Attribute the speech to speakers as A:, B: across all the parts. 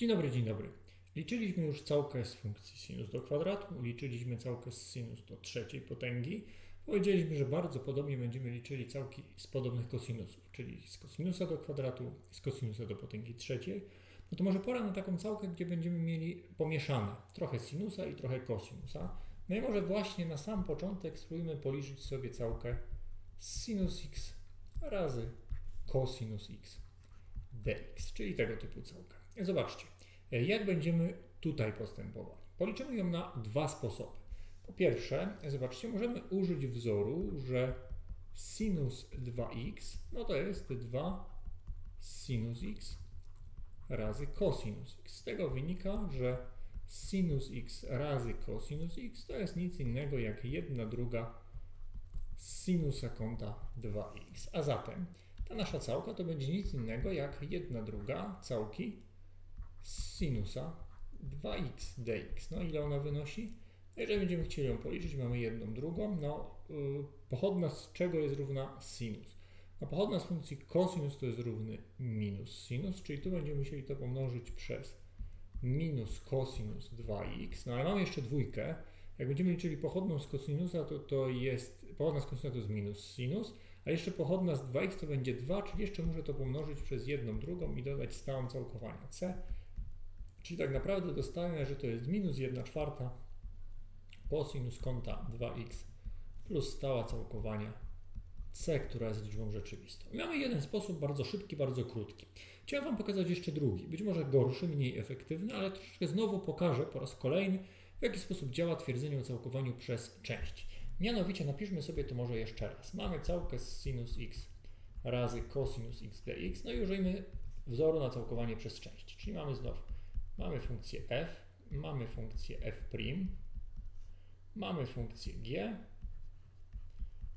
A: Dzień dobry, dzień dobry. Liczyliśmy już całkę z funkcji sinus do kwadratu, liczyliśmy całkę z sinus do trzeciej potęgi. Powiedzieliśmy, że bardzo podobnie będziemy liczyli całki z podobnych kosinusów, czyli z kosinusa do kwadratu i z kosinusa do potęgi trzeciej. No to może pora na taką całkę, gdzie będziemy mieli pomieszane trochę sinusa i trochę kosinusa. No i może właśnie na sam początek spróbujmy policzyć sobie całkę sinus x razy cosinus x dx, czyli tego typu całkę. Zobaczcie, jak będziemy tutaj postępowali. Policzymy ją na dwa sposoby. Po pierwsze, zobaczcie, możemy użyć wzoru, że sinus 2x, no to jest 2 sinus x razy cosinus x. Z tego wynika, że sinus x razy cosinus x to jest nic innego jak 1 druga sinusa kąta 2x. A zatem ta nasza całka to będzie nic innego jak 1 druga całki sinusa 2x dx. No ile ona wynosi? Jeżeli będziemy chcieli ją policzyć, mamy jedną drugą. No, yy, pochodna z czego jest równa sinus? No, pochodna z funkcji cosinus to jest równy minus sinus, czyli tu będziemy musieli to pomnożyć przez minus cosinus 2x. No ale mamy jeszcze dwójkę. Jak będziemy liczyli pochodną z cosinusa, to to jest, pochodna z cosinusa to jest minus sinus, a jeszcze pochodna z 2x to będzie 2, czyli jeszcze muszę to pomnożyć przez jedną drugą i dodać stałą całkowania c. Czyli tak naprawdę dostanę, że to jest minus 1 czwarta cosinus kąta 2x plus stała całkowania c, która jest liczbą rzeczywistą. Mamy jeden sposób, bardzo szybki, bardzo krótki. Chciałem Wam pokazać jeszcze drugi, być może gorszy, mniej efektywny, ale troszeczkę znowu pokażę po raz kolejny, w jaki sposób działa twierdzenie o całkowaniu przez część. Mianowicie napiszmy sobie to może jeszcze raz. Mamy całkę z sinus x razy cosinus x dx, no i użyjmy wzoru na całkowanie przez część. Czyli mamy znowu, mamy funkcję f, mamy funkcję f', mamy funkcję g,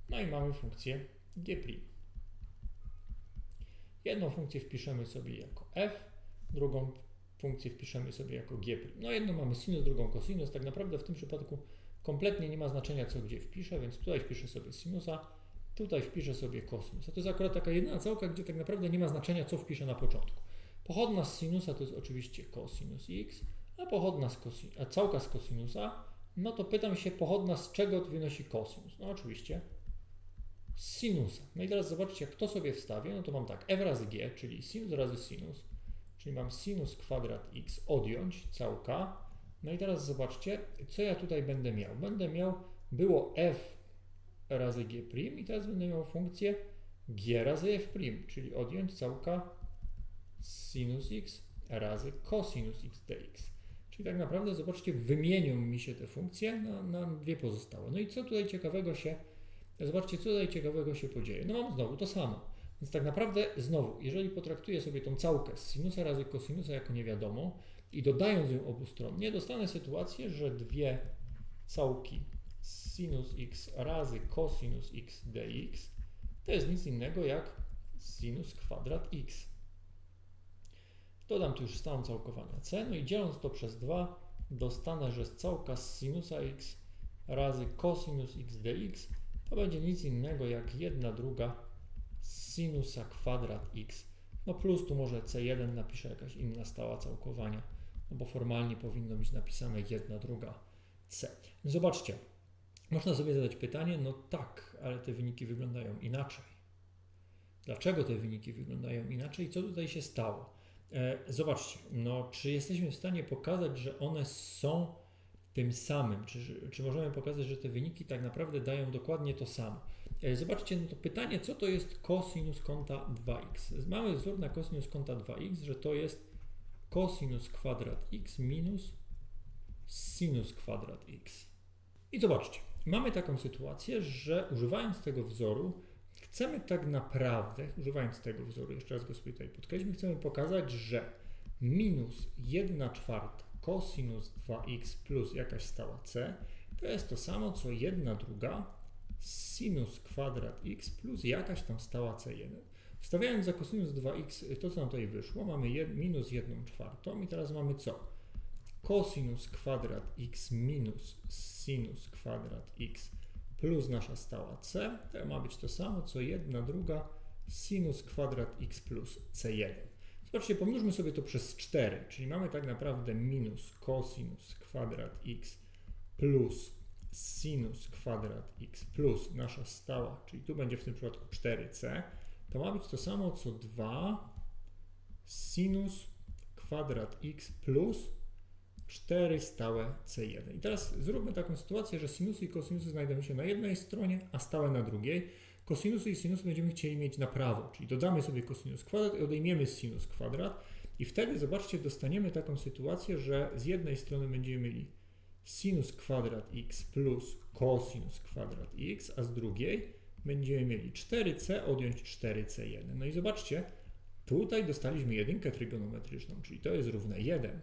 A: no i mamy funkcję g'. Jedną funkcję wpiszemy sobie jako f, drugą funkcję wpiszemy sobie jako g'. No jedną mamy sinus, drugą cosinus. Tak naprawdę w tym przypadku kompletnie nie ma znaczenia co gdzie wpiszę, więc tutaj wpiszę sobie sinusa, tutaj wpiszę sobie kosinus. A to jest akurat taka jedyna całka, gdzie tak naprawdę nie ma znaczenia co wpiszę na początku. Pochodna z sinusa to jest oczywiście cosinus x, a pochodna z cosinus, a całka z kosinusa, no to pytam się pochodna z czego wynosi cosinus? No oczywiście z sinusa. No i teraz zobaczcie, jak to sobie wstawię, no to mam tak, f razy g, czyli sinus razy sinus, czyli mam sinus kwadrat x odjąć całka. No i teraz zobaczcie, co ja tutaj będę miał. Będę miał, było f razy g' i teraz będę miał funkcję g razy f', czyli odjąć całka sinus x razy cosinus x dx. Czyli tak naprawdę, zobaczcie, wymienią mi się te funkcje na, na dwie pozostałe. No i co tutaj ciekawego się Zobaczcie, co tutaj ciekawego się podzieje. No mam znowu to samo. Więc tak naprawdę znowu, jeżeli potraktuję sobie tą całkę z sinusa razy kosinusa jako niewiadomą i dodając ją obustronnie, dostanę sytuację, że dwie całki sinus x razy cosinus x dx to jest nic innego jak sinus kwadrat x. Dodam tu już stałą całkowania c, no i dzieląc to przez 2 dostanę, że całka z sinusa x razy cosinus x dx to będzie nic innego jak 1 druga sinusa kwadrat x. No plus tu może c1 napiszę jakaś inna stała całkowania, no bo formalnie powinno być napisane 1 druga c. Zobaczcie, można sobie zadać pytanie, no tak, ale te wyniki wyglądają inaczej. Dlaczego te wyniki wyglądają inaczej? Co tutaj się stało? E, zobaczcie, no czy jesteśmy w stanie pokazać, że one są tym samym? Czy, czy możemy pokazać, że te wyniki tak naprawdę dają dokładnie to samo? E, zobaczcie, no to pytanie, co to jest cosinus kąta 2x? Mamy wzór na cosinus kąta 2x, że to jest cosinus kwadrat x minus sinus kwadrat x. I zobaczcie, mamy taką sytuację, że używając tego wzoru, chcemy tak naprawdę, używając tego wzoru, jeszcze raz go sobie tutaj podkreślmy, chcemy pokazać, że minus 1 czwarta cosinus 2x plus jakaś stała c, to jest to samo co 1 druga sinus kwadrat x plus jakaś tam stała c1. Wstawiając za cosinus 2x to, co nam tutaj wyszło, mamy jed, minus 1 czwartą i teraz mamy co? Cosinus kwadrat x minus sinus kwadrat x plus nasza stała c, to ma być to samo co 1 druga sinus kwadrat x plus c1. Zobaczcie, pomnóżmy sobie to przez 4, czyli mamy tak naprawdę minus cosinus kwadrat x plus sinus kwadrat x plus nasza stała, czyli tu będzie w tym przypadku 4c, to ma być to samo co 2 sinus kwadrat x plus 4 stałe c1. I teraz zróbmy taką sytuację, że sinusy i kosinusy znajdują się na jednej stronie, a stałe na drugiej. Kosinusy i sinusy będziemy chcieli mieć na prawo, czyli dodamy sobie kosinus kwadrat i odejmiemy sinus kwadrat i wtedy, zobaczcie, dostaniemy taką sytuację, że z jednej strony będziemy mieli sinus kwadrat x plus cosinus kwadrat x, a z drugiej będziemy mieli 4c odjąć 4c1. No i zobaczcie, tutaj dostaliśmy jedynkę trygonometryczną, czyli to jest równe 1.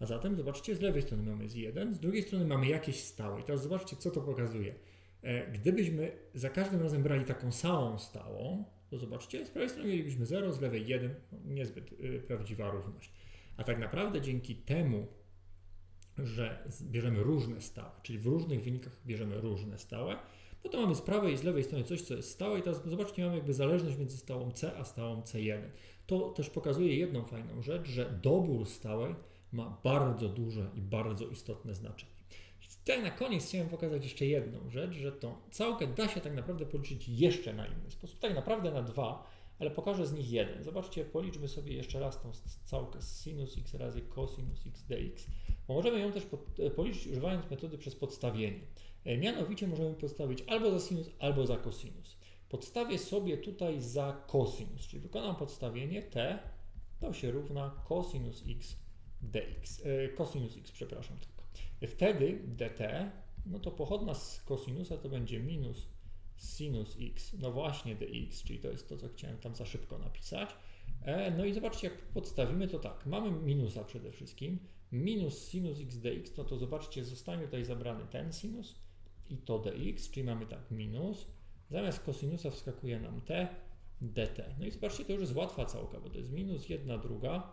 A: A zatem zobaczcie, z lewej strony mamy z 1, z drugiej strony mamy jakieś stałe. I teraz zobaczcie, co to pokazuje. E, Gdybyśmy za każdym razem brali taką samą stałą, to zobaczcie, z prawej strony mielibyśmy 0, z lewej 1, no, niezbyt y, prawdziwa równość. A tak naprawdę dzięki temu, że bierzemy różne stałe, czyli w różnych wynikach bierzemy różne stałe, no to mamy z prawej i z lewej strony coś, co jest stałe i teraz zobaczcie, mamy jakby zależność między stałą C a stałą C1. To też pokazuje jedną fajną rzecz, że dobór stałej ma bardzo duże i bardzo istotne znaczenie. Tak na koniec chciałem pokazać jeszcze jedną rzecz, że tą całkę da się tak naprawdę policzyć jeszcze na inny sposób, tak naprawdę na dwa, ale pokażę z nich jeden. Zobaczcie, policzmy sobie jeszcze raz tą całkę sinus x razy cosinus x dx, bo możemy ją też e, policzyć używając metody przez podstawienie. E, Mianowicie możemy podstawić albo za sinus, albo za cosinus. Podstawię sobie tutaj za cosinus, czyli wykonam podstawienie t, to się równa cosinus x dx, e, cosinus x, przepraszam tylko. Wtedy dt, no to pochodna z cosinusa to będzie minus sinus x, no właśnie dx, czyli to jest to, co chciałem tam za szybko napisać. E, no i zobaczcie, jak podstawimy to tak, mamy minusa przede wszystkim, minus sinus x dx, no to zobaczcie, zostanie tutaj zabrany ten sinus i to dx, czyli mamy tak minus, zamiast kosinusa wskakuje nam t, dt. No i zobaczcie, to już jest łatwa całka, bo to jest minus 1 druga,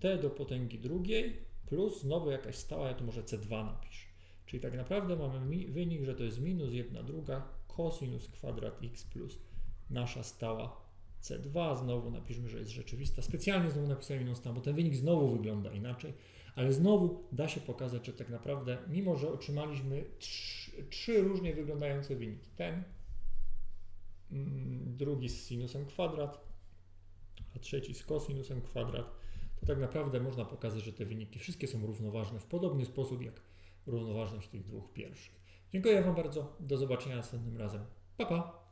A: t do potęgi drugiej, plus znowu jakaś stała, ja tu może c2 napiszę. Czyli tak naprawdę mamy wynik, że to jest minus 1 druga cosinus kwadrat x plus nasza stała c2. Znowu napiszmy, że jest rzeczywista. Specjalnie znowu napisałem inną stałą, bo ten wynik znowu wygląda inaczej, ale znowu da się pokazać, że tak naprawdę, mimo że otrzymaliśmy trzy, trzy różnie wyglądające wyniki, ten, mm, drugi z sinusem kwadrat, a trzeci z kosinusem kwadrat, to tak naprawdę można pokazać, że te wyniki wszystkie są równoważne w podobny sposób jak równoważność tych dwóch pierwszych. Dziękuję Wam bardzo. Do zobaczenia następnym razem. Pa, pa!